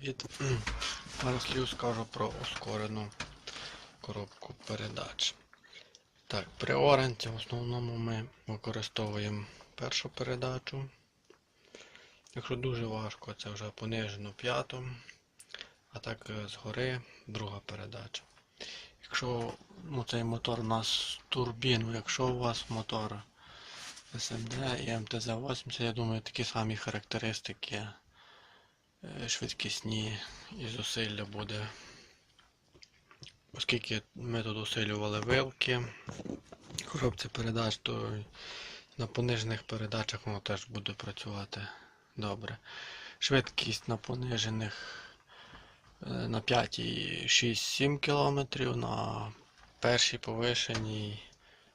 Привіт. Пару слів скажу про ускорену коробку передач. Так, при оренці в основному ми використовуємо першу передачу. Якщо дуже важко, це вже понижено п'яту. А так е, згори друга передача. Якщо ну, цей мотор у нас турбіну, якщо у вас мотор СМД і МТЗ-80, я думаю, такі самі характеристики швидкісні і зусилля буде. Оскільки ми тут усилювали вилки коробці передач, то на понижених передачах воно теж буде працювати добре. Швидкість на понижених е, на 5 6-7 км, на першій повишеній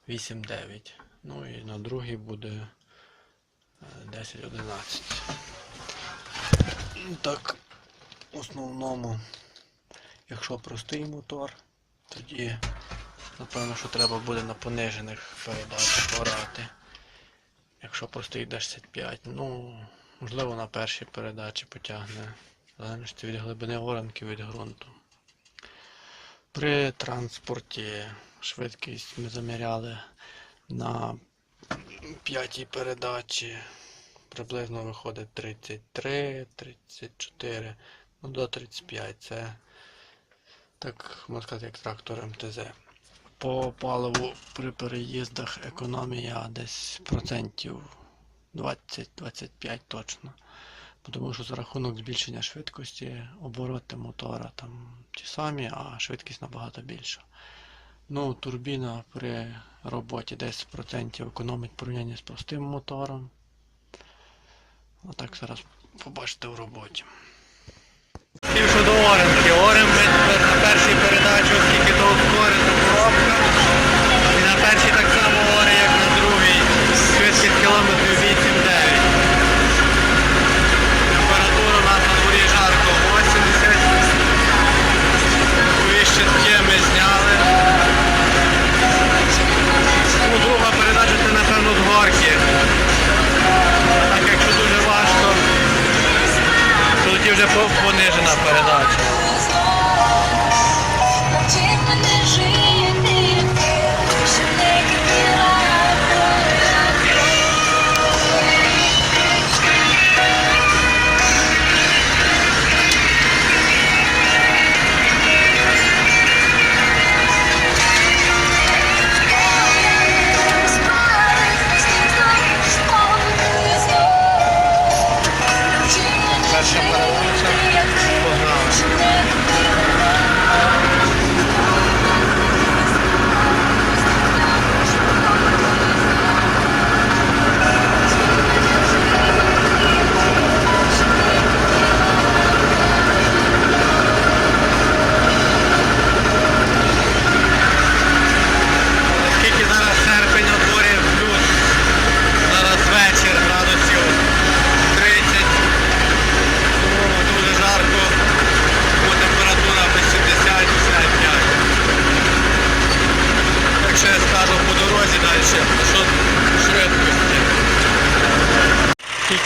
8-9. Ну і на другій буде е, 10-11. Так, в основному, якщо простий мотор, тоді напевно, що треба буде на понижених передачах орати. Якщо простий 65, ну, можливо на першій передачі потягне. Залежності від глибини оранки від ґрунту. При транспорті швидкість ми заміряли на п'ятій передачі. Приблизно виходить 33, 34, ну до 35. Це так можна сказати, як трактор МТЗ. По паливу при переїздах економія десь процентів 20-25 точно. Тому що за рахунок збільшення швидкості обороти мотора там ті самі, а швидкість набагато більша. Ну, турбіна при роботі 10% економить в порівнянні з простим мотором. Отак зараз побачите в роботі. Що до Оренки. Орем ми тепер на першій передачі, оскільки то ускорена коробка.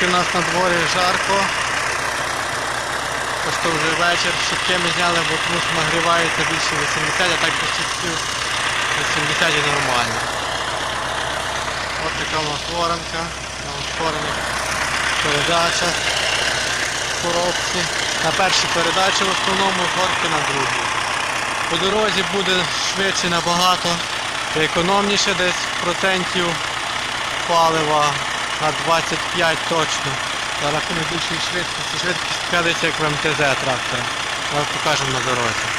Скільки в нас на дворі жарко. Просто вже вечір, щитки ми зняли, бо що нагрівається більше 80, а так до щитків 80 і нормально. Ось така у нас воронка, на ускорених передачах в коробці. На першій передачі в основному горки на другій. По дорозі буде швидше набагато, економніше десь процентів палива на 25 точно. За рахунок більшої швидкості. Швидкість десь як в МТЗ трактора. Ми покажемо на дорозі.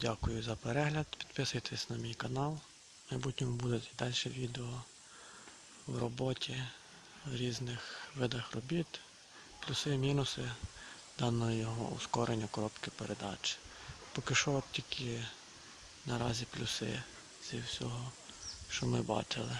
Дякую за перегляд. Підписуйтесь на мій канал. В майбутньому будуть і далі відео в роботі, в різних видах робіт, плюси і мінуси даного ускорення коробки передач. Поки що тільки наразі плюси зі всього, що ми бачили.